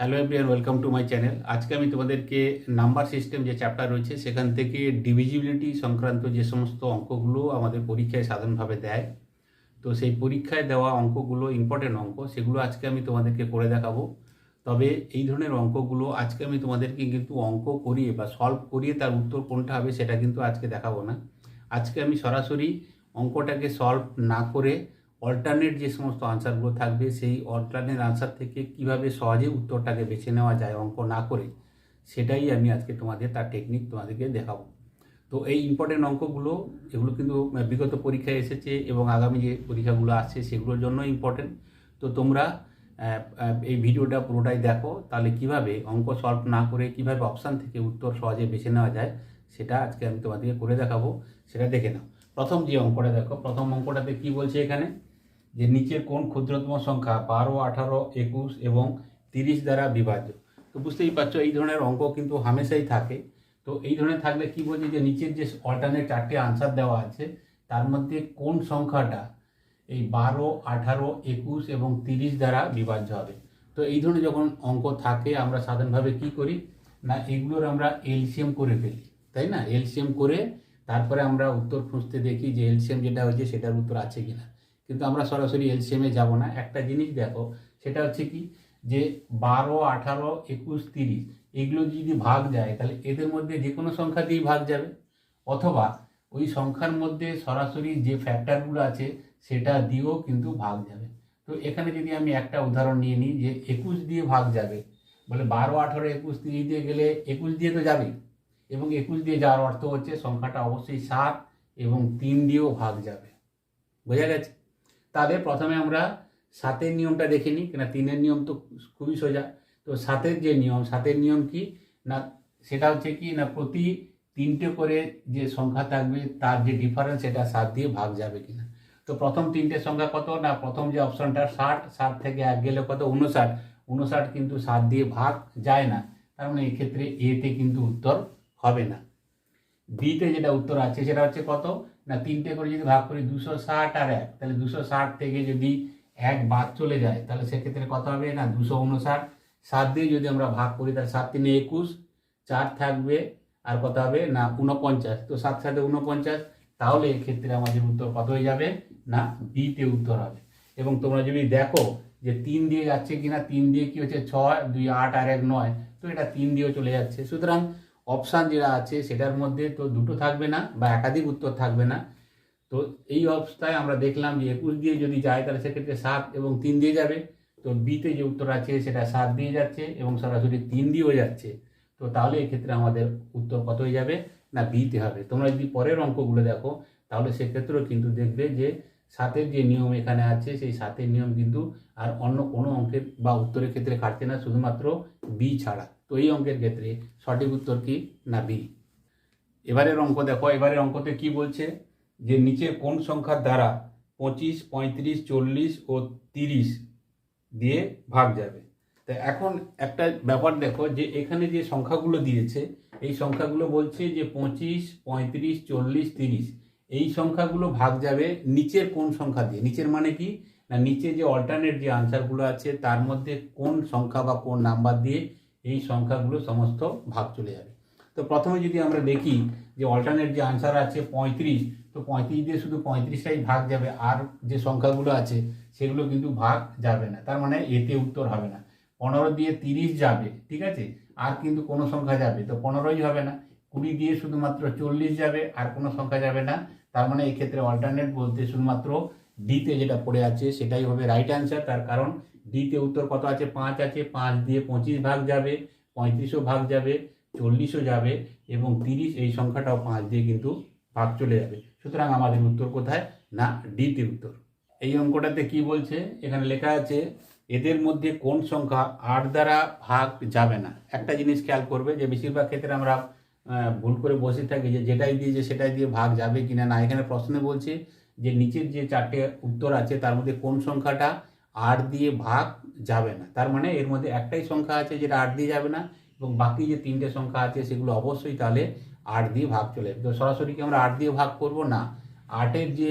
Hello everyone welcome to my channel আজকে আমি তোমাদেরকে নাম্বার সিস্টেম যে চ্যাপ্টার রয়েছে, সেখান থেকে ডিভিজিবিলিটি সংক্রান্ত যে সমস্ত অঙ্কগুলো আমাদের পরীক্ষায় সাধারণভাবে দেয়। তো সেই পরীক্ষায় দেওয়া অঙ্কগুলো ইম্পর্টেন্ট অঙ্ক, সেগুলো আজকে আমি তোমাদেরকে করে দেখাবো। তবে এই ধরনের অঙ্কগুলো আজকে আমি তোমাদেরকে কিন্তু অঙ্ক করিয়ে বা সলভ করিয়ে তার উত্তর কোনটা হবে সেটা কিন্তু আজকে দেখাবো না। আজকে আমি সরাসরি অঙ্কটাকে সলভ না করে অল্টারনেট যে সমস্ত আনসারগুলো থাকবে, সেই অল্টারনেট আনসার থেকে কীভাবে সহজে উত্তরটাকে বেছে নেওয়া যায়, অঙ্ক না করে, সেটাই আমি আজকে তোমাদের, তার টেকনিক তোমাদেরকে দেখাবো। তো এই ইম্পর্টেন্ট অঙ্কগুলো, এগুলো কিন্তু বিগত পরীক্ষায় এসেছে এবং আগামী যে পরীক্ষাগুলো আসছে, সেগুলোর জন্য ইম্পর্টেন্ট তো তোমরা এই ভিডিওটা পুরোটাই দেখো, তাহলে কীভাবে অঙ্ক সলভ না করে কীভাবে অপশান থেকে উত্তর সহজে বেছে নেওয়া যায়, সেটা আজকে আমি তোমাদেরকে করে দেখাবো, সেটা দেখে নাও। প্রথম যে অঙ্কটা দেখো, প্রথম অঙ্কটাতে কি বলছে এখানে? যে নিচের কোন ক্ষুদ্রতম সংখ্যা বারো, আঠারো, একুশ এবং তিরিশ দ্বারা বিভাজ্য। তো বুঝতেই পারছ, এই ধরনের অঙ্ক কিন্তু হামেশাই থাকে। তো এই ধরনের থাকলে কি বলছে যে নিচের যে অল্টারনেট চারটে আনসার দেওয়া আছে, তার মধ্যে কোন সংখ্যাটা এই বারো, আঠারো, একুশ এবং তিরিশ দ্বারা বিভাজ্য হবে। তো এই ধরনের যখন অঙ্ক থাকে, আমরা সাধারণভাবে কি করি? না, এগুলোর আমরা এলসিএম করে ফেলি, তাই না? এলসিএম করে তারপরে আমরা উত্তর খুঁজতে দেখি যে এলসিএম যেটা হয়েছে, সেটার উত্তর আছে কিনা। কিন্তু আমরা সরাসরি এলসিএমে যাব না। একটা জিনিস দেখো, সেটা হচ্ছে কি? যে বারো, আঠারো, একুশ, তিরিশ, এগুলো যদি ভাগ যায়, তাহলে এদের মধ্যে যে কোনো সংখ্যা দিয়েই ভাগ যাবে। অথবা ওই সংখ্যার মধ্যে সরাসরি যে ফ্যাক্টরগুলো আছে, সেটা দিয়েও কিন্তু ভাগ যাবে। তো এখানে যদি আমি একটা উদাহরণ নিয়ে নিই, যে একুশ দিয়ে ভাগ যাবে, বলে বারো, আঠারো, একুশ, তিরিশ দিয়ে গেলে একুশ দিয়ে তো যাবেই। এবং একুশ দিয়ে যাওয়ার অর্থ হচ্ছে সংখ্যাটা অবশ্যই সাত এবং তিন দিয়েও ভাগ যাবে। বোঝা গেছে? তাহলে প্রথমে আমরা সাতের নিয়মটা দেখে নিই কেন তিনের নিয়ম তো খুবই সোজা। তো সাতের যে নিয়ম, সাতের নিয়ম কি? না, সেটা হচ্ছে কি, না প্রতি তিনটে করে যে সংখ্যা থাকবে, তার যে ডিফারেন্স সেটা সাত দিয়ে ভাগ যাবে কিনা। তো প্রথম তিনটে সংখ্যা কত? না, প্রথম যে অপশনটা ষাট ষাট থেকে এক গেলে কত? উনষাট উনষাট কিন্তু সাত দিয়ে ভাগ যায় না। তার মানে এক্ষেত্রে এতে কিন্তু উত্তর হবে না। বিতে যেটা উত্তর আছে, সেটা হচ্ছে কত? না, তিনটে করে যদি ভাগ করি দুশো ষাট আর এক, তাহলে দুশো ষাট থেকে যদি এক বাদ চলে যায়, তাহলে সেক্ষেত্রে কত হবে না, দুশো উনষাট। সাত দিয়ে যদি আমরা ভাগ করি, তাহলে সাত তিনে একুশ, চার থাকবে, আর কত হবে না উনপঞ্চাশ তো সাত সাথে উনপঞ্চাশ তাহলে এক্ষেত্রে আমাদের উত্তর কত হয়ে যাবে? না, বিতে উত্তর হবে। এবং তোমরা যদি দেখো যে তিন দিয়ে যাচ্ছে কিনা, তিন দিয়ে কি হচ্ছে? ছয়, দুই আট আর এক নয়, তো এটা তিন দিয়েও চলে যাচ্ছে। সুতরাং অপশান যেটা আছে, সেটার মধ্যে তো দুটো থাকবে না বা একাধিক উত্তর থাকবে না। তো এই অবস্থায় আমরা দেখলাম যে একুশ দিয়ে যদি যায়, তাহলে সেক্ষেত্রে সাত এবং তিন দিয়ে যাবে। তো বিতে যে উত্তর আছে, সেটা সাত দিয়ে যাচ্ছে এবং সরাসরি তিন দিয়েও যাচ্ছে। তো তাহলে এক্ষেত্রে আমাদের উত্তর কত হয়ে যাবে? না বিতে হবে। তোমরা যদি পরের অঙ্কগুলো দেখো, তাহলে সেক্ষেত্রেও কিন্তু দেখবে যে সাতের যে নিয়ম এখানে আছে, সেই সাতের নিয়ম কিন্তু আর অন্য কোনো অঙ্কের বা উত্তরের ক্ষেত্রে কাটছে না। শুধুমাত্র বি ছাড়া। তো এই অঙ্কের ক্ষেত্রে সঠিক উত্তর কি? না, বি। এবারের অঙ্ক দেখো, এবারের অঙ্কতে কি বলছে? যে নিচের কোন সংখ্যার দ্বারা পঁচিশ, পঁয়ত্রিশ, চল্লিশ ও তিরিশ দিয়ে ভাগ যাবে? তা এখন একটা ব্যাপার দেখো, যে এখানে যে সংখ্যাগুলো দিয়েছে, এই সংখ্যাগুলো বলছে যে পঁচিশ, পঁয়ত্রিশ, চল্লিশ, তিরিশ, এই সংখ্যাগুলো ভাগ যাবে নিচের কোন সংখ্যা দিয়ে? নিচের মানে কি? না, নিচে যে অল্টারনেট যে আনসারগুলো আছে, তার মধ্যে কোন সংখ্যা বা কোন নাম্বার দিয়ে এই সংখ্যাগুলো সমস্ত ভাগ চলে যাবে। তো প্রথমে যদি আমরা দেখি যে অল্টারনেট যে আনসার আছে পঁয়ত্রিশ, তো পঁয়ত্রিশ দিয়ে শুধু পঁয়ত্রিশটাই ভাগ যাবে আর যে সংখ্যাগুলো আছে সেগুলো কিন্তু ভাগ যাবে না। তার মানে এতে উত্তর হবে না। পনেরো দিয়ে তিরিশ যাবে, ঠিক আছে? আর কিন্তু কোনো সংখ্যা যাবে। তো পনেরোই হবে না। কুড়ি দিয়ে শুধুমাত্র চল্লিশ যাবে, আর কোনো সংখ্যা যাবে না। তার মানে এক্ষেত্রে অল্টারনেট বলতে শুধুমাত্র ডিতে যেটা পড়ে আছে সেটাই হবে রাইট অ্যান্সার তার কারণ ডিতে উত্তর কত আছে? পাঁচ আছে। পাঁচ দিয়ে পঁচিশ ভাগ যাবে, পঁয়ত্রিশও ভাগ যাবে, চল্লিশও যাবে এবং তিরিশ এই সংখ্যাটাও পাঁচ দিয়ে কিন্তু ভাগ চলে যাবে। সুতরাং আমাদের উত্তর কোথায়? না ডিতে উত্তর। এই অঙ্কটাতে কি বলছে? এখানে লেখা আছে, এদের মধ্যে কোন সংখ্যা আট দ্বারা ভাগ যাবে না? একটা জিনিস খেয়াল করবে যে বেশিরভাগ ক্ষেত্রে আমরা ভুল করে বসে থাকি যে যেটাই দিয়েছে সেটাই দিয়ে ভাগ যাবে কিনা না। এখানে প্রশ্নে বলছে যে নিচের যে চারটে উত্তর আছে তার মধ্যে কোন সংখ্যাটা আট দিয়ে ভাগ যাবে না। তার মানে এর মধ্যে একটাই সংখ্যা আছে যেটা আট দিয়ে যাবে না এবং বাকি যে তিনটে সংখ্যা আছে সেগুলো অবশ্যই তাহলে আট দিয়ে ভাগ চলে তো সরাসরি কি আমরা আট দিয়ে ভাগ করব? না। আটের যে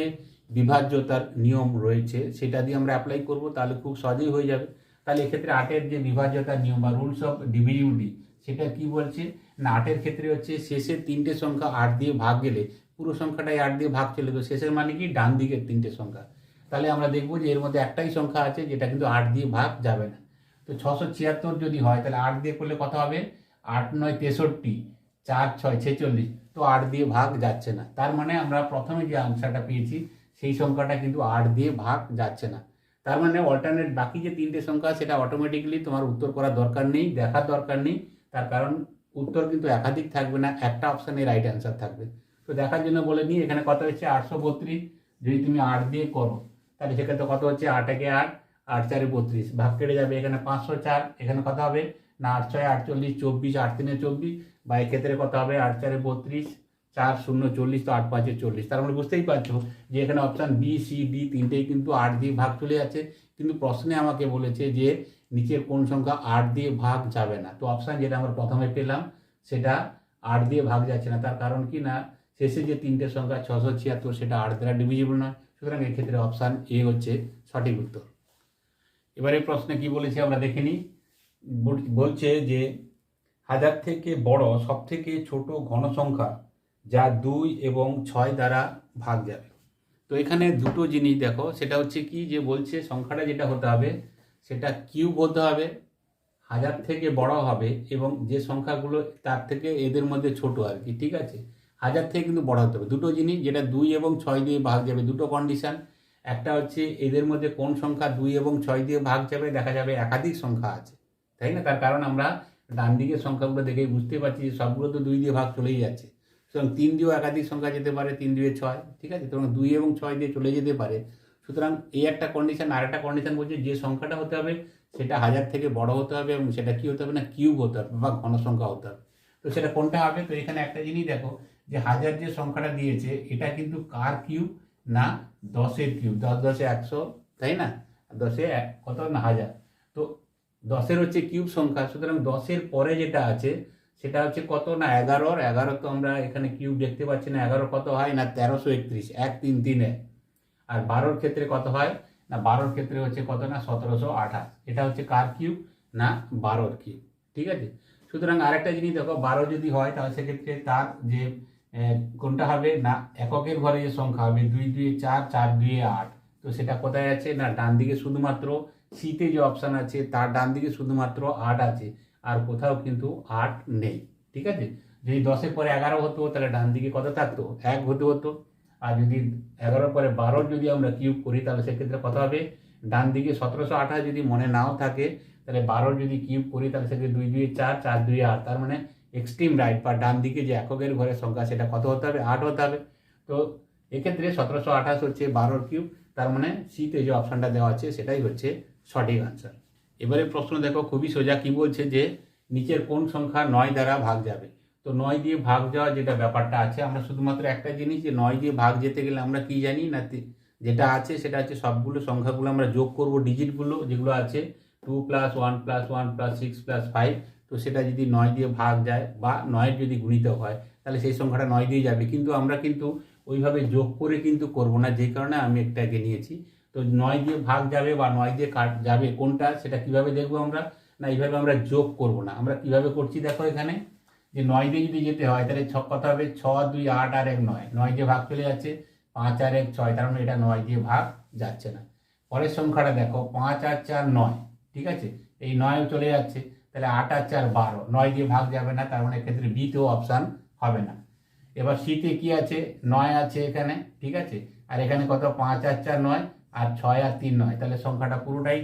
বিভাজ্যতার নিয়ম রয়েছে সেটা দিয়ে আমরা অ্যাপ্লাই করব, তাহলে খুব সহজেই হয়ে যাবে। তাহলে এক্ষেত্রে আটের যে বিভাজ্যতার নিয়ম বা রুলস অফ ডিভিজিবিলিটি সেটা কি বলছে? না আটের ক্ষেত্রে হচ্ছে শেষের তিনটে সংখ্যা আট দিয়ে ভাগ গেলে পুরো সংখ্যাটাই আট দিয়ে ভাগ চলে তো শেষের মানে কি? ডান দিকের তিনটে সংখ্যা। তাহলে আমরা দেখব যে এর মধ্যে একটাই সংখ্যা আছে যেটা কিন্তু আট দিয়ে ভাগ যাবে না। তো ছশো ছিয়াত্তর যদি হয়, তাহলে আট দিয়ে করলে কত হবে? আট নয় তেষট্টি, চার ছয় ছেচল্লিশ। তো আট দিয়ে ভাগ যাচ্ছে না। তার মানে আমরা প্রথমে যে আনসারটা পেয়েছি, সেই সংখ্যাটা কিন্তু আট দিয়ে ভাগ যাচ্ছে না। তার মানে অল্টারনেট বাকি যে তিনটে সংখ্যা সেটা অটোমেটিক্যালি তোমার উত্তর করার দরকার নেই, দেখার দরকার নেই। তার কারণ উত্তর কিন্তু একাধিক থাকবে না, একটা অপশানে রাইট অ্যান্সার থাকবে। তো দেখার জন্য বলে নিই, এখানে কত হচ্ছে আটশো বত্রিশ। যদি তুমি আট দিয়ে করো তাহলে সেক্ষেত্রে কত হচ্ছে? আট একে আট আট চারে বত্রিশ। ভাগ কেটে যাবে এখানে পাঁচশো চার, এখানে কত হবে? না, আট ছয় আটচল্লিশ চব্বিশ, আট তিনে চব্বিশ। বা এক্ষেত্রে কত হবে? আট চারে বত্রিশ, চার শূন্য চল্লিশ, তো আট পাঁচে চল্লিশ। তার মানে বুঝতেই পারছ যে এখানে অপশান বি সি ডি তিনটেই কিন্তু আট দিয়ে ভাগ চলে যাচ্ছে। কিন্তু প্রশ্নে আমাকে বলেছে যে নিচের কোন সংখ্যা আট দিয়ে ভাগ যাবে না। তো অপশান যেটা আমরা প্রথমে পেলাম, সেটা আট দিয়ে ভাগ যাচ্ছে না। তার কারণ কি না? শেষে যে তিনটে সংখ্যা ছশো ছিয়াত্তর, সেটা আট দ্বারা ডিভিজিবল নয়। সুতরাং এক্ষেত্রে অপশান এ হচ্ছে সঠিক উত্তর। এবারে প্রশ্নে কি বলেছে আমরা দেখে নিই। বলছে যে, হাজার থেকে বড় সব থেকে ছোট ঘন সংখ্যা যা দুই এবং ছয় দ্বারা ভাগ যাবে। তো এখানে দুটো জিনিস দেখো, সেটা হচ্ছে কি যে বলছে সংখ্যাটা যেটা হতে হবে, সেটা কিউব হতে হবে, হাজার থেকে বড় হবে এবং যে সংখ্যাগুলো তার থেকে এদের মধ্যে ছোট আর কি, ঠিক আছে? হাজার থেকে কিন্তু বড় হতে হবে। দুটো জিনিস, যেটা দুই এবং ছয় দিয়ে ভাগ যাবে, দুটো কন্ডিশন একটা হচ্ছে এদের মধ্যে কোন সংখ্যা দুই এবং ছয় দিয়ে ভাগ যাবে, দেখা যাবে একাধিক সংখ্যা আছে। তাই না? তার কারণ আমরা ডান দিকের সংখ্যাগুলো দেখেই বুঝতে পারছি যে সবগুলো তো দুই দিয়ে ভাগ চলেই যাচ্ছে। সুতরাং তিন দিয়েও একাধিক সংখ্যা যেতে পারে, তিন দুয়ে ছয়, ঠিক আছে? সুতরাং দুই এবং ছয় দিয়ে চলে যেতে পারে। সুতরাং এই একটা কন্ডিশন আর একটা কন্ডিশন বলছে যে সংখ্যাটা হতে হবে, সেটা হাজার থেকে বড় হতে হবে এবং সেটা কি হতে হবে না, কিউব হতে হবে বা ঘন সংখ্যা হতে হবে। তো সেটা কোনটা হবে? তো এখানে একটা জিনিস দেখো যে হাজার যে সংখ্যাটা দিয়েছে, এটা কিন্তু কার কিউব না, দশের কিউব দশ, দশে একশো, তাই না? দশে এক, কত? না, হাজার। তো দশের হচ্ছে কিউব সংখ্যা। সুতরাং দশের পরে যেটা আছে, সেটা হচ্ছে কত? না এগারোর এগারো তো আমরা এখানে কিউব দেখতে পাচ্ছি না। এগারো কত হয়? না, তেরোশো একত্রিশ। এক, তিন, তিনে। আর বারোর ক্ষেত্রে কত হয়? না, বারোর ক্ষেত্রে হচ্ছে কত? না, সতেরোশো আঠাশ। এটা হচ্ছে কার কিউব না, বারোর কিউব ঠিক আছে? সুতরাং আরেকটা জিনিস দেখো, বারো যদি হয়, তাহলে সেক্ষেত্রে তার যে কোনটা হবে? না, এককের ঘরে যে সংখ্যা হবে, দুই দুই, চার চার, দুই, আট। তো সেটা কোথায় আছে? না, ডান দিকে শুধুমাত্র সিতে যে অপশান আছে, তার ডান দিকে শুধুমাত্র আট আছে। আর কোথাও কিন্তু আট নেই, ঠিক আছে? যদি দশের পরে এগারো হতো, তাহলে ডান দিকে কত থাকতো? এক হতে হতো। আর যদি এগারোর পরে বারো যদি আমরা কিউব করি, তাহলে সেক্ষেত্রে কত হবে? ডান দিকে সতেরোশো আঠাশ যদি মনে নাও থাকে, তাহলে বারো যদি কিউব করি, তাহলে সেক্ষেত্রে দুই দুই, চার চার, দুই, আট। তার মানে এক্সট্রিম রাইট বা ডান দিকে যে এককের ঘরের সংখ্যা সেটা কত হতে হবে? আট হতে হবে। তো এক্ষেত্রে সতেরোশো আঠাশ হচ্ছে বারোর কিউব। তার মানে সিতে যে অপশানটা দেওয়া আছে, সেটাই হচ্ছে সঠিক আনসার এবারে প্রশ্ন দেখো, খুবই সোজা কি বলছে যে নিচের কোন সংখ্যা নয় দ্বারা ভাগ যাবে? তো নয় দিয়ে ভাগ যাওয়া যেটা ব্যাপারটা আছে, আমরা শুধুমাত্র একটা জিনিস যে নয় দিয়ে ভাগ যেতে গেলে আমরা কি জানি না যেটা আছে সেটা হচ্ছে সবগুলো সংখ্যাগুলো আমরা যোগ করব ডিজিটগুলো যেগুলো আছে two plus one plus one plus six plus five তো সেটা যদি নয় দিয়ে ভাগ যায় বা নয়ের যদি গুণিত হয়, তাহলে সেই সংখ্যাটা নয় দিয়ে যাবে। কিন্তু আমরা কিন্তু ওইভাবে যোগ করে কিন্তু করব না, যে কারণে আমি একটা এগে নিয়েছি। তো নয় দিয়ে ভাগ যাবে বা নয় দিয়ে কাট যাবে, কোনটা সেটা কীভাবে দেখব আমরা? না, এইভাবে আমরা যোগ করব না। আমরা কীভাবে করছি দেখো এখানে? যে নয় দিয়ে যদি যেতে হয়, তাহলে ছ কথা হবে? ছ, দুই, আট আর এক, নয়। নয় দিয়ে ভাগ চলে যাচ্ছে, পাঁচ আর এক, ছয়। তার মানে এটা নয় দিয়ে ভাগ যাচ্ছে না। পরের সংখ্যাটা দেখো, পাঁচ আর চার, নয়। ঠিক আছে? এই নয় চলে যাচ্ছে। তাহলে আট আর চার বারো। নয় দিয়ে ভাগ যাবে না, তার মানে এক্ষেত্রে বিতেও অপশান হবে না। এবার শীতে কি আছে? নয় আছে এখানে, ঠিক আছে? আর এখানে কত? পাঁচ আর চার নয়, আর ছয় আর তিন নয়। তাহলে সংখ্যাটা পুরোটাই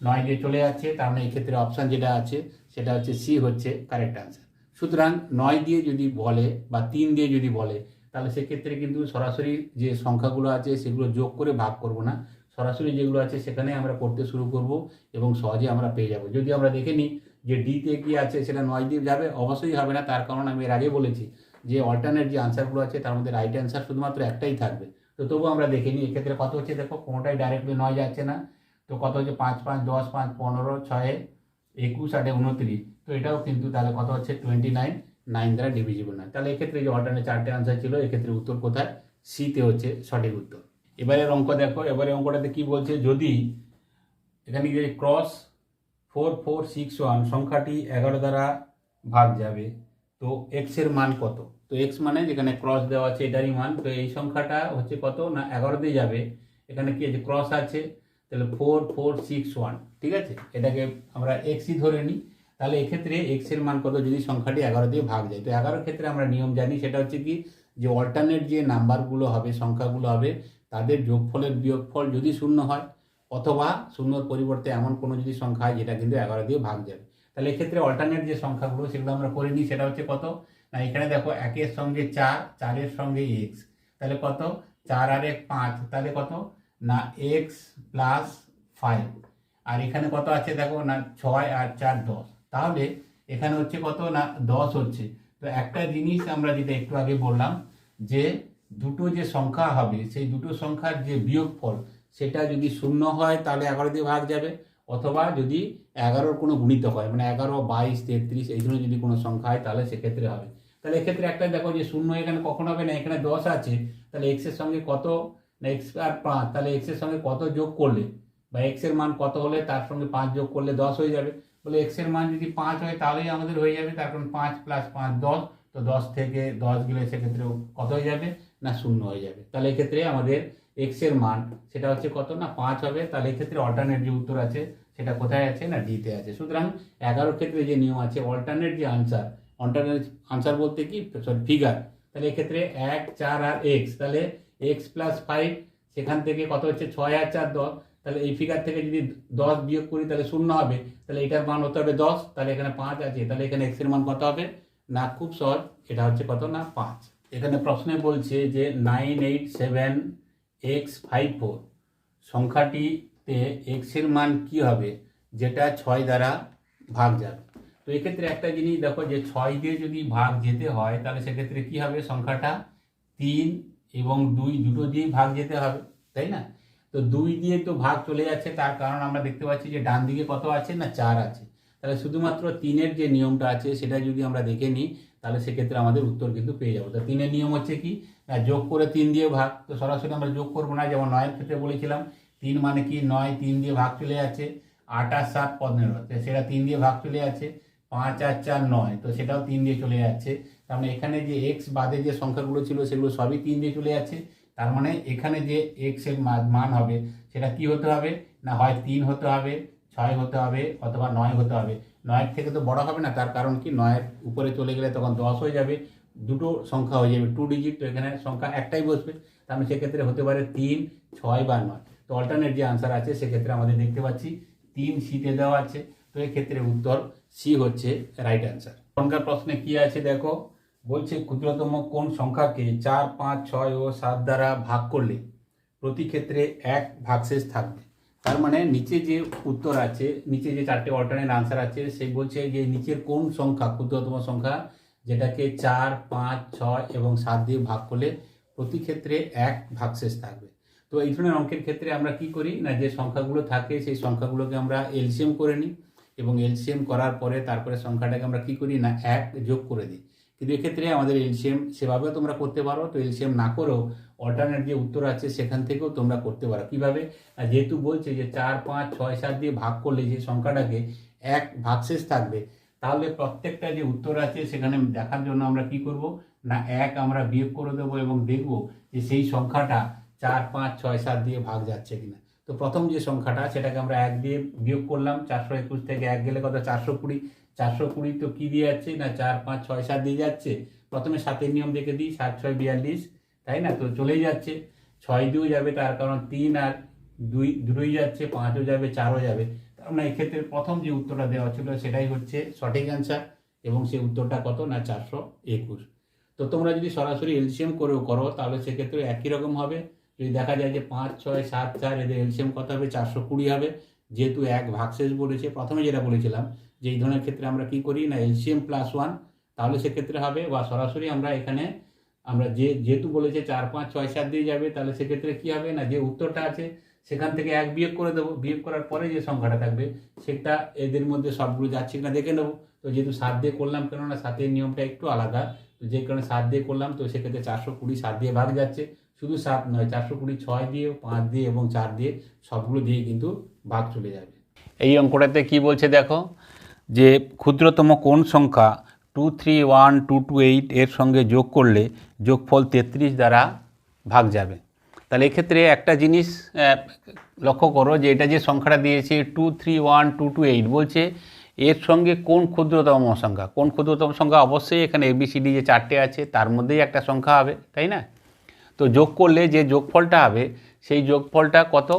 নয় দিয়ে চলে যাচ্ছে, তার মানে এক্ষেত্রে অপশান যেটা আছে, সেটা হচ্ছে সি হচ্ছে কারেক্ট আনসার সুতরাং নয় দিয়ে যদি বলে বা তিন দিয়ে যদি বলে, তাহলে সেক্ষেত্রে কিন্তু সরাসরি যে সংখ্যাগুলো আছে, সেগুলো যোগ করে ভাগ করব না। সরাসরি যেগুলো আছে, সেখানে আমরা করতে শুরু করব এবং সহজে আমরা পেয়ে যাব। যদি আমরা দেখে নিই যে ডিতে কি আছে সেটা নয় দিয়ে যাবে, অবশ্যই হবে না। তার কারণ আমি এর আগে বলেছি যে অল্টারনেট যে আনসারগুলো আছে, তার মধ্যে রাইট অ্যান্সার শুধুমাত্র একটাই থাকবে। তো তবু আমরা দেখে নিই, এক্ষেত্রে কত হচ্ছে? দেখো, কোনোটাই ডাইরেক্টলি নয় যাচ্ছে না। তো কত হচ্ছে? পাঁচ পাঁচ, দশ, পাঁচ, পনেরো, ছয়ে, একুশ, আটে উনত্রিশ। তো এটাও কিন্তু তাহলে কত হচ্ছে? টোয়েন্টি নাইন নাইন দ্বারা ডিভিজিবল নয়। তাহলে এক্ষেত্রে যে অল্টারনেট চারটে আনসার ছিল, এক্ষেত্রে উত্তর কোথায়? সিতে হচ্ছে সঠিক উত্তর। এবারের অঙ্ক দেখো এবারে অঙ্কটাতে কি বলছে? যদি এখানে যে cross four four, six, one সংখ্যাটি এগারো দ্বারা ভাগ যাবে। তো এক্সের মান কত? তো এক্স মানে যেখানে ক্রস দেওয়া আছে এটারই মান। তো এই সংখ্যাটা হচ্ছে কত? না, এগারো দিয়ে যাবে। এখানে কি আছে? ক্রস আছে। তাহলে ফোর ফোর, সিক্স, ওয়ান, ঠিক আছে? এটাকে আমরা এক্সই ধরে নিই। তাহলে এক্ষেত্রে এক্সের মান কত? যদি সংখ্যাটি এগারো দিয়ে ভাগ যায়। তো এগারোর ক্ষেত্রে আমরা নিয়ম জানি, সেটা হচ্ছে কি? যে অল্টারনেট যে নাম্বারগুলো হবে, সংখ্যাগুলো হবে, তাদের যোগফলের বিয়োগফল যদি শূন্য হয় অথবা শূন্যর পরিবর্তে এমন কোনো যদি সংখ্যা হয়, যেটা কিন্তু এগারো দিয়ে ভাগ যাবে। তাহলে এক্ষেত্রে অল্টারনেট যে সংখ্যাগুলো, সেগুলো আমরা করে নিই, সেটা হচ্ছে কত? না, এখানে দেখো একের সঙ্গে চার, চারের সঙ্গে এক্স তাহলে কত? চার আর এক পাঁচ। তাহলে কত? না এক্স প্লাস ফাইভ আর এখানে কত আছে দেখো? না, ছয় আর চার দশ। তাহলে এখানে হচ্ছে কত? না, দশ হচ্ছে। তো একটা জিনিস আমরা যেটা একটু আগে বললাম, যে দুটো যে সংখ্যা হবে, সেই দুটো সংখ্যার যে বিয়োগফল সেটা যদি শূন্য হয়, তাহলে এগারো দিয়ে ভাগ যাবে। অথবা যদি এগারোর কোনো গুণিত হয় মানে এগারো, বাইশ, তেত্রিশ, এই ধরনের যদি কোনো সংখ্যা হয়, তাহলে সেক্ষেত্রে হবে। তাহলে এক্ষেত্রে একটা দেখো যে শূন্য এখানে কখন হবে না, এখানে দশ আছে, তাহলে এক্সের সঙ্গে কত? না এক্স আর পাঁচ, তাহলে এক্সের সঙ্গে কত যোগ করলে? বা এক্সের মান কত হলে তার সঙ্গে পাঁচ যোগ করলে দশ হয়ে যাবে। বলে এক্সের মান যদি পাঁচ হয়, তাহলেই আমাদের হয়ে যাবে। তার কারণ পাঁচ প্লাস পাঁচ, দশ। তো দশ থেকে দশ গেলে সেক্ষেত্রে কত হয়ে যাবে? না, শূন্য হয়ে যাবে। তাহলে এক্ষেত্রে আমাদের এক্সের মান, সেটা হচ্ছে কত না? পাঁচ হবে। তাহলে এক্ষেত্রে অল্টারনেট যে উত্তর আছে, সেটা কোথায় আছে না ডিতে আছে? সুতরাং এগারোর ক্ষেত্রে যে নিয়ম আছে অল্টারনেট যে আনসার অল্টারনেট আনসার বলতে কি? সরি ফিগার তাহলে এক্ষেত্রে এক, চার আর এক্স তাহলে এক্স প্লাস ফাইভ সেখান থেকে কত হচ্ছে? ছয় আর চার, দশ। তাহলে এই ফিগার থেকে যদি দশ বিয়োগ করি, তাহলে শূন্য হবে। তাহলে এটার মান হতে হবে দশ। তাহলে এখানে পাঁচ আছে। তাহলে এখানে এক্সের মান কত হবে? না, খুব সহজ। এটা হচ্ছে কত না? পাঁচ। এখানে প্রশ্নে বলছে যে nine eight seven X five four. সংখ্যাটিতে এক্সের মান কি হবে? যেটা ছয় দ্বারা ভাগ যাবে। তো এক্ষেত্রে একটা জিনিস দেখো যে ছয় দিয়ে যদি ভাগ যেতে হয়, তাহলে সেক্ষেত্রে কি হবে? সংখ্যাটা তিন এবং দুই দুটো দিয়েই ভাগ যেতে হবে, তাই না? তো দুই দিয়ে তো ভাগ চলে যাচ্ছে, তার কারণ আমরা দেখতে পাচ্ছি যে ডান দিকে কত আছে না চার আছে। তাহলে শুধুমাত্র তিনের যে নিয়মটা আছে, সেটা যদি আমরা দেখে নিই তাহলে সেক্ষেত্রে আমাদের উত্তর কিন্তু পেয়ে যাব। তো তিনের নিয়ম হচ্ছে কি? না, যোগ করে তিন দিয়ে ভাগ। তো সরাসরি আমরা যোগ করব না, যেমন নয়ের ক্ষেত্রে বলেছিলাম, তিন মানে কি? নয় তিন দিয়ে ভাগ চলে যাচ্ছে, আট আর সাত পনেরো। সেটা তিন দিয়ে ভাগ চলে যাচ্ছে, পাঁচ আর চার নয়। তো সেটাও তিন দিয়ে চলে যাচ্ছে। তার মানে এখানে যে এক্স বাদে যে সংখ্যাগুলো ছিল, সেগুলো সবই তিন দিয়ে চলে যাচ্ছে। তার মানে এখানে যে এক্সের মান হবে, সেটা কি হতে হবে? না, হয় তিন হতে হবে, ছয় হতে হবে, অথবা নয় হতে হবে। নয়ের থেকে তো বড় হবে না, তার কারণ কি? নয়ের উপরে চলে গেলে তখন দশ হয়ে যাবে, দুটো সংখ্যা হয়ে যাবে টু ডিজিট তো এখানে সংখ্যা একটাই বসবে। মানে সেক্ষেত্রে হতে পারে তিন, ছয় বা নয়। তো অল্টারনেট যে আনসার আছে, সেক্ষেত্রে আমাদের দেখতে পাচ্ছি তিন সিতে দেওয়া আছে। তো এক্ষেত্রে উত্তর সি হচ্ছে রাইট অ্যান্সার এখনকার প্রশ্নে কি আছে দেখো? বলছে ক্ষুদ্রতম কোন সংখ্যাকে চার, পাঁচ, ছয় ও সাত দ্বারা ভাগ করলে প্রতি ক্ষেত্রে এক ভাগশেষ থাকবে? তার মানে নিচে যে উত্তর আছে, নিচে যে চারটে অল্টারনেট আনসার আছে, সে বলছে যে নিচের কোন সংখ্যা, ক্ষুদ্রতম সংখ্যা, যেটাকে চার, পাঁচ, ছয় এবং সাত দিয়ে ভাগ করলে প্রতি ক্ষেত্রে এক ভাগশেষ থাকবে। তো এই ধরনের অঙ্কের ক্ষেত্রে আমরা কি করি না, যে সংখ্যাগুলো থাকে সেই সংখ্যাগুলোকে আমরা এলসিএম করে নিই এবং এলসিএম করার পরে তারপরে সংখ্যাটাকে আমরা কি করি না, এক যোগ করে দিই। কিন্তু এক্ষেত্রে আমাদের এলসিএম সেভাবেও তোমরা করতে পারো। তো এলসিএম না করেও অল্টারনেট যে উত্তর আছে সেখান থেকেও তোমরা করতে পারো। কীভাবে? যেহেতু বলছে যে চার, পাঁচ, ছয়, সাত দিয়ে ভাগ করলে যে সংখ্যাটাকে এক ভাগশেষ থাকবে, তাহলে প্রত্যেকটা যে উত্তর আছে সেখানে দেখার জন্য আমরা কি করব? না এক আমরা বিয়োগ করে দেবো এবং দেখব যে সেই সংখ্যাটা চার, পাঁচ, ছয়, সাত দিয়ে ভাগ যাচ্ছে কিনা। তো প্রথম যে সংখ্যাটা সেটাকে আমরা এক দিয়ে বিয়োগ করলাম, চারশো একুশ থেকে এক গেলে কত? চারশো কুড়ি। চারশো কুড়ি তো কী দিয়ে যাচ্ছে? না চার, পাঁচ, ছয়, সাত দিয়ে যাচ্ছে? প্রথমে সাতের নিয়ম দেখে দিই, সাত, ছয়, বিয়াল্লিশ, তাই না? তো চলেই যাচ্ছে। ছয় দিয়েও যাবে, তার কারণ তিন আর দুই, দুটোই যাচ্ছে, পাঁচও যাবে, চারও যাবে। তার মানে এক্ষেত্রে প্রথম যে উত্তরটা দেওয়া ছিল সেটাই হচ্ছে সঠিক অ্যান্সার এবং সেই উত্তরটা কত? না চারশো একুশ। তো তোমরা যদি সরাসরি এলসিএম করেও করো, তাহলে সেক্ষেত্রে একই রকম হবে। যদি দেখা যায় যে পাঁচ, ছয়, সাত, চার, এদের এলসিএম কত হবে? চারশো কুড়ি হবে। যেহেতু এক ভাগশেষ বলেছে, প্রথমে যেটা বলেছিলাম যে এই ধরনের ক্ষেত্রে আমরা কি করি না এলসিএম প্লাস ওয়ান তাহলে সেক্ষেত্রে হবে, বা সরাসরি আমরা এখানে, আমরা যে, যেহেতু বলেছে চার, পাঁচ, ছয়, সাত দিয়ে যাবে, তাহলে সেক্ষেত্রে কি হবে না, যে উত্তরটা আছে, সেখান থেকে এক বিয়োগ করে দেবো, বিয়োগ করার পরে যে সংখ্যাটা থাকবে, সেটা এদের মধ্যে সবগুলো যাচ্ছে কিনা দেখে নেব। তো যেহেতু সাত দিয়ে করলাম, কেননা সাতের নিয়মটা একটু আলাদা, তো যে কারণে সাত দিয়ে করলাম, তো সেক্ষেত্রে চারশো কুড়ি সাত দিয়ে ভাগ যাচ্ছে। শুধু সাত নয়, চারশো কুড়ি ছয় দিয়ে, পাঁচ দিয়ে এবং চার দিয়ে সবগুলো দিয়ে কিন্তু ভাগ চলে যাবে। এই অঙ্কটাতে কি বলছে দেখো যে ক্ষুদ্রতম কোন সংখ্যা two three one two two eight এর সঙ্গে যোগ করলে যোগফল তেত্রিশ দ্বারা ভাগ যাবে। তাহলে এক্ষেত্রে একটা জিনিস লক্ষ্য করো যে এটা যে সংখ্যাটা দিয়েছে two three one two two eight বলছে, এর সঙ্গে কোন ক্ষুদ্রতম সংখ্যা। কোন ক্ষুদ্রতম সংখ্যা অবশ্যই এখানে এবিসিডি যে চারটে আছে, তার মধ্যেই একটা সংখ্যা হবে, তাই না? তো যোগ করলে যে যোগফলটা হবে, সেই যোগফলটা কত?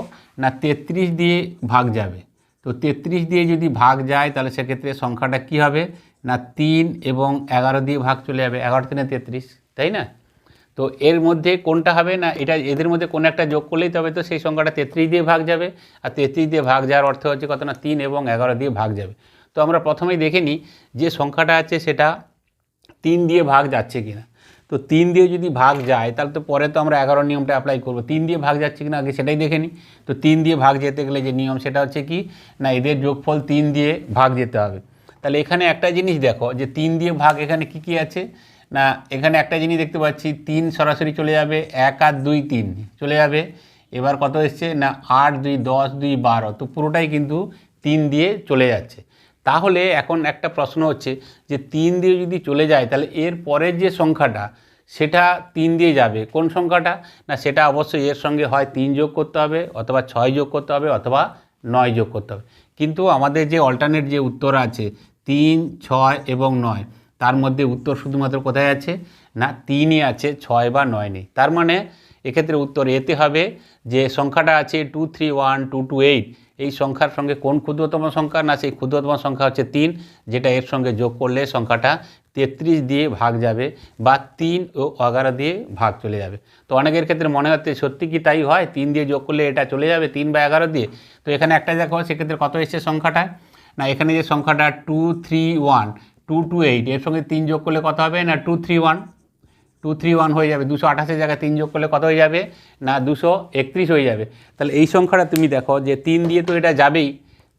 না তেত্রিশ দিয়ে ভাগ যাবে। তো তেত্রিশ দিয়ে যদি ভাগ যায়, তাহলে সেক্ষেত্রে সংখ্যাটা কি হবে? না, তিন এবং এগারো দিয়ে ভাগ চলে যাবে। এগারো তিনে তেত্রিশ, তাই না? তো এর মধ্যে কোনটা হবে? না, এটা এদের মধ্যে কোনো একটা যোগ করলেই তবে তো সেই সংখ্যাটা তেত্রিশ দিয়ে ভাগ যাবে। আর তেত্রিশ দিয়ে ভাগ যাওয়ার অর্থ হচ্ছে কত? না, তিন এবং এগারো দিয়ে ভাগ যাবে। তো আমরা প্রথমেই দেখে নিই যে সংখ্যাটা আছে সেটা তিন দিয়ে ভাগ যাচ্ছে কিনা। তো তিন দিয়ে যদি ভাগ যায়, তাহলে তো পরে তো আমরা এগারো নিয়মটা অ্যাপ্লাই করব। তিন দিয়ে ভাগ যাচ্ছে কিনা আগে সেটাই দেখে নিই। তো তিন দিয়ে ভাগ যেতে গেলে যে নিয়ম, সেটা হচ্ছে কি, না, এদের যোগফল তিন দিয়ে ভাগ যেতে হবে। তাহলে এখানে একটা জিনিস দেখো, যে তিন দিয়ে ভাগ এখানে কি কি আছে? না, এখানে একটা জিনিস দেখতে পাচ্ছি, তিন সরাসরি চলে যাবে, এক আর দুই তিন চলে যাবে। এবার কত এসছে? না, আট, দুই, দশ, দুই, বারো। তো পুরোটাই কিন্তু তিন দিয়ে চলে যাচ্ছে। তাহলে এখন একটা প্রশ্ন হচ্ছে যে তিন দিয়ে যদি চলে যায়, তাহলে এর পরের যে সংখ্যাটা, সেটা তিন দিয়ে যাবে। কোন সংখ্যাটা? না, সেটা অবশ্যই এর সঙ্গে হয় তিন যোগ করতে হবে, অথবা ছয় যোগ করতে হবে, অথবা নয় যোগ করতে হবে। কিন্তু আমাদের যে অল্টারনেট যে উত্তর আছে, তিন, ছয় এবং নয়, তার মধ্যে উত্তর শুধুমাত্র কোথায় আছে? না, তিনই আছে, ছয় বা নয় নেই। তার মানে এক্ষেত্রে উত্তর এতে হবে যে সংখ্যাটা আছে two three one two two eight এই সংখ্যার সঙ্গে কোন ক্ষুদ্রতম সংখ্যা? না, সেই ক্ষুদ্রতম সংখ্যা হচ্ছে তিন, যেটা এর সঙ্গে যোগ করলে সংখ্যাটা তেত্রিশ দিয়ে ভাগ যাবে বা তিন ও এগারো দিয়ে ভাগ চলে যাবে। তো অনেকের ক্ষেত্রে মনে হচ্ছে, সত্যি কি তাই হয়? তিন দিয়ে যোগ করলে এটা চলে যাবে তিন বা এগারো দিয়ে? তো এখানে একটা দেখো, সেক্ষেত্রে কত এসছে সংখ্যাটা? না, এখানে যে সংখ্যাটা two three one two two eight এর সঙ্গে তিন যোগ করলে কত হবে? না two three one two three one হয়ে যাবে, দুশো আঠাশের জায়গায় তিন যোগ করলে কত হয়ে যাবে? না, দুশো একত্রিশ হয়ে যাবে। তাহলে এই সংখ্যাটা তুমি দেখো যে তিন দিয়ে তো এটা যাবেই,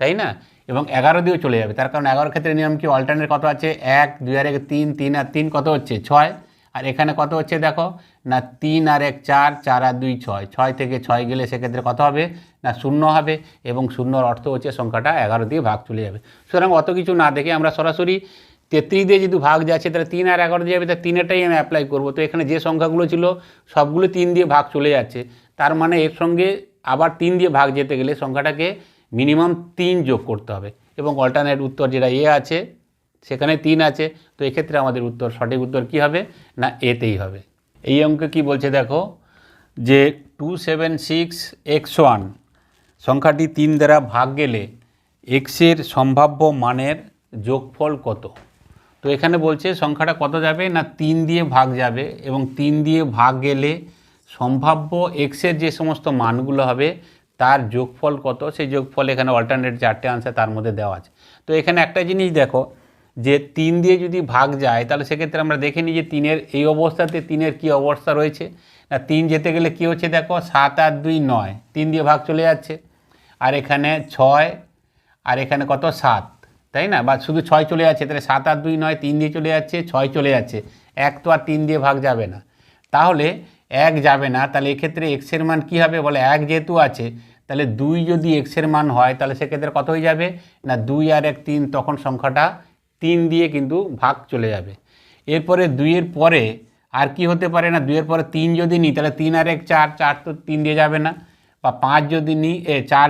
তাই না? এবং এগারো দিয়েও চলে যাবে। তার কারণ এগারো ক্ষেত্রে নিয়ম কি? অল্টারনেট কত আছে? এক, দুই আর এক তিন তিন আর তিন কত হচ্ছে? ছয়। আর এখানে কত হচ্ছে দেখো? না, তিন আর এক, চার চার আর দুই, ছয়। ছয় থেকে ছয় গেলে সেক্ষেত্রে কত হবে? না, শূন্য হবে। এবং শূন্যর অর্থ হচ্ছে সংখ্যাটা এগারো দিয়ে ভাগ চলে যাবে। সুতরাং অত কিছু না দেখে আমরা সরাসরি তেত্রিশ দিয়ে যদি ভাগ যাচ্ছে, তাহলে তিন আর এগারো দিয়ে যাবে, তাহলে তিনেরটাই আমি অ্যাপ্লাই করব। তো এখানে যে সংখ্যাগুলো ছিল, সবগুলো তিন দিয়ে ভাগ চলে যাচ্ছে। তার মানে এর সঙ্গে আবার তিন দিয়ে ভাগ যেতে গেলে সংখ্যাটাকে মিনিমাম তিন যোগ করতে হবে। এবং অল্টারনেট উত্তর যেটা এ আছে, সেখানে তিন আছে। তো এক্ষেত্রে আমাদের উত্তর, সঠিক উত্তর কি হবে না এতেই হবে? এই অঙ্কে কি বলছে দেখো, যে two seven six X one সংখ্যাটি তিন দ্বারা ভাগ গেলে এক্সের সম্ভাব্য মানের যোগফল কত? তো এখানে বলছে সংখ্যাটা কত যাবে? না, তিন দিয়ে ভাগ যাবে এবং তিন দিয়ে ভাগ গেলে সম্ভাব্য এক্সের যে সমস্ত মানগুলো হবে, তার যোগফল কত? সেই যোগফল এখানে অল্টারনেট চারটে আনসার তার মধ্যে দেওয়া আছে। তো এখানে একটা জিনিস দেখো, যে তিন দিয়ে যদি ভাগ যায়, তাহলে সেক্ষেত্রে আমরা দেখে নিই যে তিনের এই অবস্থাতে তিনের কি অবস্থা রয়েছে। না, তিন যেতে গেলে কি হচ্ছে দেখো? সাত আর দুই নয়। তিন দিয়ে ভাগ চলে যাচ্ছে। আর এখানে ছয়, আর এখানে কত? সাত। তাই না? বা শুধু ছয় চলে যাচ্ছে, তাহলে সাত আর দুই নয়, তিন দিয়ে চলে যাচ্ছে, ছয় চলে যাচ্ছে। এক তো আর তিন দিয়ে ভাগ যাবে না। তাহলে এক যাবে না, তাহলে এক্ষেত্রে এক্সের মান কী হবে? বলে এক যেহেতু আছে, তাহলে দুই যদি এক্সের মান হয়, তাহলে সেক্ষেত্রে কত হয়ে যাবে? না, দুই আর এক তিন, তখন সংখ্যাটা তিন দিয়ে কিন্তু ভাগ চলে যাবে। এরপরে দুইয়ের পরে আর কি হতে পারে না? দুইয়ের পরে তিন যদি নিই তাহলে তিন আর এক চার চার তো তিন দিয়ে যাবে না। বা পাঁচ যদি নিই এ, চার,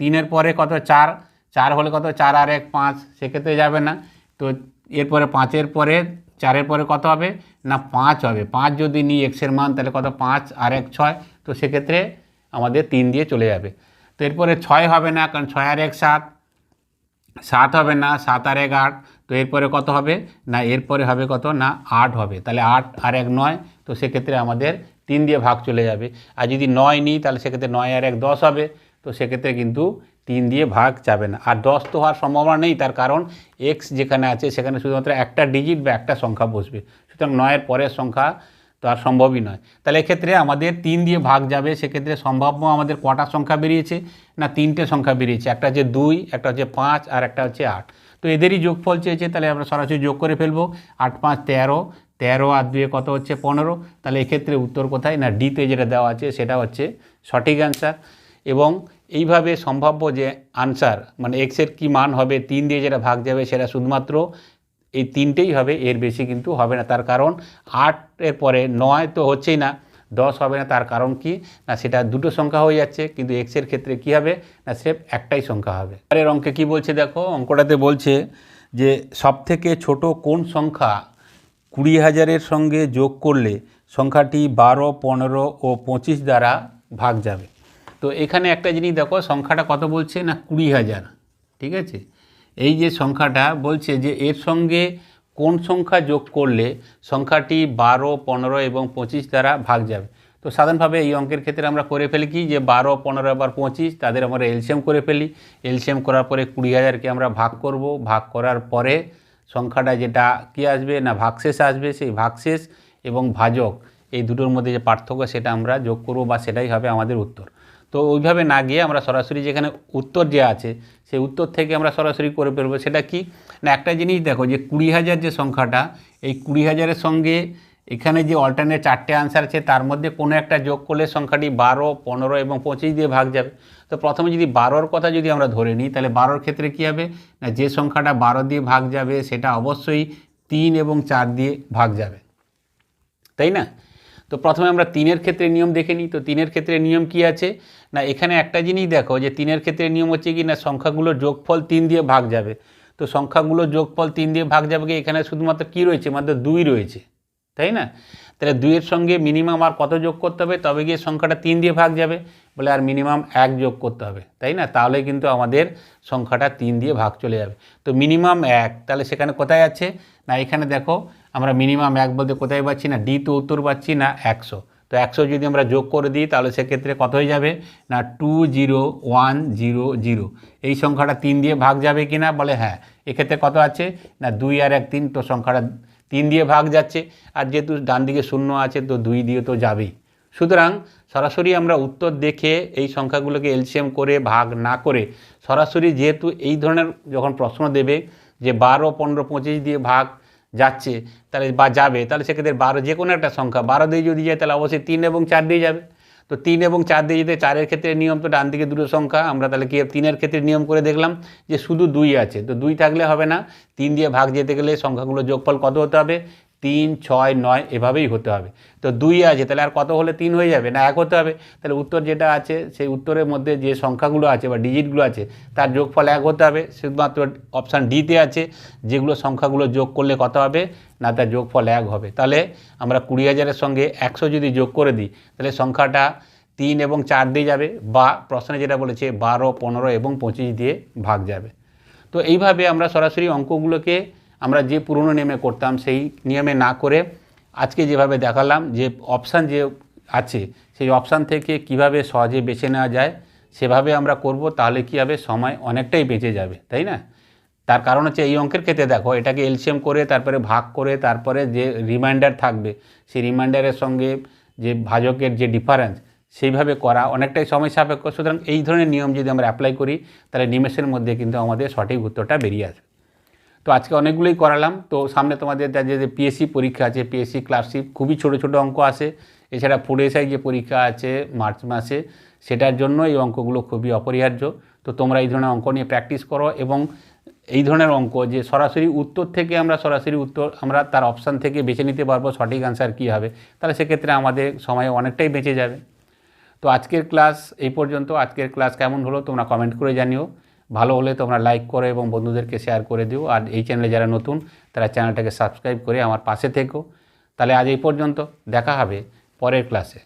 তিনের পরে কত? চার চার হলে কত? চার আর এক, পাঁচ। সেক্ষেত্রে যাবে না। তো এরপরে পাঁচের পরে, চারের পরে কত হবে? না, পাঁচ হবে। পাঁচ যদি নিই এক্সের মান, তাহলে কত? পাঁচ আর এক, ছয়। তো সেক্ষেত্রে আমাদের তিন দিয়ে চলে যাবে। তো এরপরে ছয় হবে না, কারণ ছয় আর এক সাত। সাত হবে না, সাত আর এক আট। তো এরপরে কত হবে? না, এরপরে হবে কত? না, আট হবে। তাহলে আট আর এক নয়। তো সেক্ষেত্রে আমাদের তিন দিয়ে ভাগ চলে যাবে। আর যদি নয় নিই, তাহলে সেক্ষেত্রে নয় আর এক দশ হবে। তো সেক্ষেত্রে কিন্তু তিন দিয়ে ভাগ যাবে না। আর দশ তো হওয়ার সম্ভাবনা নেই, তার কারণ এক্স যেখানে আছে সেখানে শুধুমাত্র একটা ডিজিট বা একটা সংখ্যা বসবে। সুতরাং নয়ের পরের সংখ্যা তো আর সম্ভবই নয়। তাহলে এক্ষেত্রে আমাদের তিন দিয়ে ভাগ যাবে, সেক্ষেত্রে সম্ভাব্য আমাদের কটা সংখ্যা বেরিয়েছে না তিনটে সংখ্যা বেরিয়েছে? একটা হচ্ছে দুই, একটা হচ্ছে পাঁচ আর একটা হচ্ছে আট। তো এদেরই যোগফল চেয়েছে, তাহলে আমরা সরাসরি যোগ করে ফেলব। আট, পাঁচ, তেরো তেরো আর দুয়ে কত হচ্ছে? পনেরো। তাহলে এক্ষেত্রে উত্তর কোথায়? না ডিতে যেটা দেওয়া আছে সেটা হচ্ছে সঠিক অ্যান্সার এবং এইভাবে সম্ভাব্য যে আনসার মানে এক্সের কি মান হবে, তিন দিয়ে যেটা ভাগ যাবে সেটা শুধুমাত্র এই তিনটেই হবে, এর বেশি কিন্তু হবে না। তার কারণ আটের পরে নয় তো হচ্ছেই না, দশ হবে না, তার কারণ কি? না, সেটা দুটো সংখ্যা হয়ে যাচ্ছে, কিন্তু এক্সের ক্ষেত্রে কি হবে? না স্রেফ একটাই সংখ্যা হবে। এর অঙ্কে কি বলছে দেখো? অঙ্কটাতে বলছে যে সবথেকে ছোট কোন সংখ্যা কুড়ি হাজারের সঙ্গে যোগ করলে সংখ্যাটি বারো, পনেরো ও পঁচিশ দ্বারা ভাগ যাবে? তো এখানে একটা জিনিস দেখো, সংখ্যাটা কত বলছে না কুড়ি হাজার, ঠিক আছে? এই যে সংখ্যাটা বলছে যে এর সঙ্গে কোন সংখ্যা যোগ করলে সংখ্যাটি বারো, পনেরো এবং পঁচিশ দ্বারা ভাগ যাবে? তো সাধারণভাবে এই অঙ্কের ক্ষেত্রে আমরা করে ফেলি কি? যে বারো, পনেরো আবার পঁচিশ, তাদের আমরা এলসিএম করে ফেলি। এলসিএম করার পরে কুড়ি হাজারকে আমরা ভাগ করব। ভাগ করার পরে সংখ্যাটা যেটা কি আসবে না ভাগশেষ আসবে, সেই ভাগশেষ এবং ভাজক, এই দুটোর মধ্যে যে পার্থক্য সেটা আমরা যোগ করব বা সেটাই হবে আমাদের উত্তর। তো ওইভাবে না গিয়ে আমরা সরাসরি যেখানে উত্তর যে আছে, সেই উত্তর থেকে আমরা সরাসরি করে ফেলব। সেটা কি? না, একটা জিনিস দেখো যে কুড়ি হাজার যে সংখ্যাটা, এই কুড়ি হাজারের সঙ্গে এখানে যে অল্টারনেট চারটে আনসার আছে, তার মধ্যে কোনো একটা যোগ করলে সংখ্যাটি বারো, পনেরো এবং পঁচিশ দিয়ে ভাগ যাবে। তো প্রথমে যদি বারোর কথা যদি আমরা ধরে নিই, তাহলে বারোর ক্ষেত্রে কী হবে? না, যে সংখ্যাটা বারো দিয়ে ভাগ যাবে, সেটা অবশ্যই তিন এবং চার দিয়ে ভাগ যাবে। তাই না? তো প্রথমে আমরা তিনের ক্ষেত্রে নিয়ম দেখে নিই। তো তিনের ক্ষেত্রে নিয়ম কি আছে? না, এখানে একটা জিনিস দেখো যে তিনের ক্ষেত্রে নিয়ম হচ্ছে কি না সংখ্যাগুলোর যোগফল তিন দিয়ে ভাগ যাবে। তো সংখ্যাগুলোর যোগফল তিন দিয়ে ভাগ যাবে কি? এখানে শুধুমাত্র কী রয়েছে? মাত্র দুই রয়েছে। তাই না? তাহলে দুইয়ের সঙ্গে মিনিমাম আর কত যোগ করতে হবে? তবে গিয়ে সংখ্যাটা তিন দিয়ে ভাগ যাবে। বলে আর মিনিমাম এক যোগ করতে হবে। তাই না? তাহলে কিন্তু আমাদের সংখ্যাটা তিন দিয়ে ভাগ চলে যাবে। তো মিনিমাম এক, তাহলে সেখানে কোথায় আছে? না, এখানে দেখো আমরা মিনিমাম এক বলতে কোথায় পাচ্ছি না? ডি তো উত্তর পাচ্ছি না, একশো। তো একশো যদি আমরা যোগ করে দিই, তাহলে সেক্ষেত্রে কত হয়ে যাবে? না two zero one zero zero এই সংখ্যাটা তিন দিয়ে ভাগ যাবে কি না বলে হ্যাঁ। এক্ষেত্রে কত আছে? না, দুই আর এক তিন, তো সংখ্যাটা তিন দিয়ে ভাগ যাচ্ছে। আর যেহেতু ডান দিকে শূন্য আছে, তো দুই দিয়ে তো যাবেই। সুতরাং সরাসরি আমরা উত্তর দেখে এই সংখ্যাগুলোকে এলসিএম করে, ভাগ না করে, সরাসরি যেহেতু এই ধরনের যখন প্রশ্ন দেবে যে বারো, পনেরো, পঁচিশ দিয়ে ভাগ যাচ্ছে, তাহলে বা যাবে, তাহলে সেক্ষেত্রে বারো যে কোনো একটা সংখ্যা, বারো দিয়ে যদি যায়, তাহলে অবশ্যই তিন এবং চার দিয়ে যাবে। তো তিন এবং চার দিয়ে যেতে চারের ক্ষেত্রে নিয়ম, তো ডান দিকে দুটো সংখ্যা, আমরা তাহলে কি তিনের ক্ষেত্রে নিয়ম করে দেখলাম যে শুধু দুই আছে, তো দুই থাকলে হবে না, তিন দিয়ে ভাগ যেতে গেলে সংখ্যাগুলো যোগফল কত হতে হবে? তিন, ছয়, নয়, এভাবেই হতে হবে। তো দুই আছে, তাহলে আর কত হলে তিন হয়ে যাবে? না, এক হতে হবে। তাহলে উত্তর যেটা আছে, সেই উত্তরের মধ্যে যে সংখ্যাগুলো আছে বা ডিজিটগুলো আছে, তার যোগফল এক হতে হবে। শুধুমাত্র অপশান ডিতে আছে, যেগুলো সংখ্যাগুলো যোগ করলে কত হবে? না, তার যোগফল এক হবে। তাহলে আমরা কুড়ি হাজারের সঙ্গে একশো যদি যোগ করে দিই, তাহলে সংখ্যাটা তিন এবং চার দিয়ে যাবে বা প্রশ্নে যেটা বলেছে, বারো, পনেরো এবং পঁচিশ দিয়ে ভাগ যাবে। তো এইভাবে আমরা সরাসরি অঙ্কগুলোকে আমরা যে পুরনো নিয়মে করতাম, সেই নিয়মে না করে আজকে যেভাবে দেখালাম, যে অপশান যে আছে, সেই অপশান থেকে কীভাবে সহজে বেছে নেওয়া যায়, সেভাবে আমরা করব, তাহলে কী হবে? সময় অনেকটাই বেঁচে যাবে, তাই না? তার কারণ হচ্ছে এই অঙ্কের ক্ষেত্রে দেখো, এটাকে এলসিএম করে, তারপরে ভাগ করে, তারপরে যে রিমাইন্ডার থাকবে, সেই রিমাইন্ডারের সঙ্গে যে ভাজকের যে ডিফারেন্স সেইভাবে করা অনেকটাই সময় সাপেক্ষ। সুতরাং এই ধরনের নিয়ম যদি আমরা অ্যাপ্লাই করি, তাহলে নিমেষের মধ্যে কিন্তু আমাদের সঠিক উত্তরটা বেরিয়ে আসবে। তো আজকে অনেকগুলোই করালাম। তো সামনে তোমাদের যা, যে পিএসসি পরীক্ষা আছে পিএসসি ক্লাসশিপ খুবই ছোট ছোট অঙ্ক আসে এছাড়া ফুড এসআই যে পরীক্ষা আছে মার্চ মাসে, সেটার জন্য এই অঙ্কগুলো খুবই অপরিহার্য। তো তোমরা এই ধরনের অঙ্ক নিয়ে প্র্যাকটিস করো এবং এই ধরনের অঙ্ক যে সরাসরি উত্তর থেকে আমরা সরাসরি উত্তর, আমরা তার অপশান থেকে বেছে নিতে পারব সঠিক অ্যান্সার কী হবে। তাহলে সেক্ষেত্রে আমাদের সময় অনেকটাই বেঁচে যাবে। তো আজকের ক্লাস এই পর্যন্ত। আজকের ক্লাস কেমন হলো তোমরা কমেন্ট করে জানিও। ভালো হলে তোমরা লাইক করো এবং বন্ধুদেরকে শেয়ার করে দিও। আর এই চ্যানেলে যারা নতুন, তারা চ্যানেলটাকে সাবস্ক্রাইব করে আমার পাশে থেকো। তাহলে আজ এই পর্যন্ত, দেখা হবে পরের ক্লাসে